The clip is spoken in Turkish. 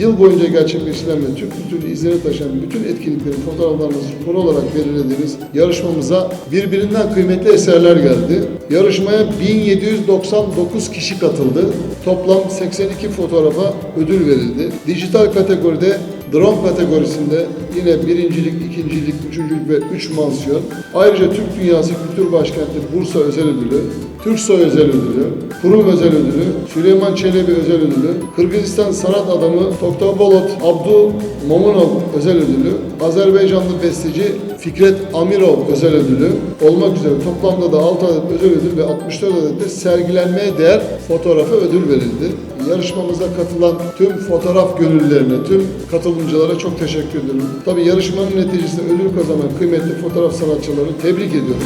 yıl boyunca gerçekleştirilen Türk kültürü izleri taşıyan bütün etkinliklerin fotoğraflarınızı konu olarak belirlediğiniz yarışmamıza birbirinden kıymetli eserler geldi. Yarışmaya 1799 kişi katıldı. Toplam 82 fotoğrafa ödül verildi. Dijital kategoride Drone kategorisinde yine birincilik, ikincilik, üçüncülük ve üç mansiyon. Ayrıca Türk Dünyası Kültür Başkenti Bursa Özel Ödülü, Türksoy Özel Ödülü, Kurum Özel Ödülü, Süleyman Çelebi Özel Ödülü, Kırgızistan Sanat Adamı Toktobolot Abdu Momunov Özel Ödülü, Azerbaycanlı besteci Fikret Amirov Özel Ödülü olmak üzere toplamda da 6 adet özel ödül ve 64 adet de sergilenmeye değer fotoğrafa ödül verildi. Yarışmamıza katılan tüm fotoğraf gönüllülerine, tüm katılımcılara çok teşekkür ederim. Tabii yarışmanın neticesinde ödül kazanan kıymetli fotoğraf sanatçılarını tebrik ediyorum.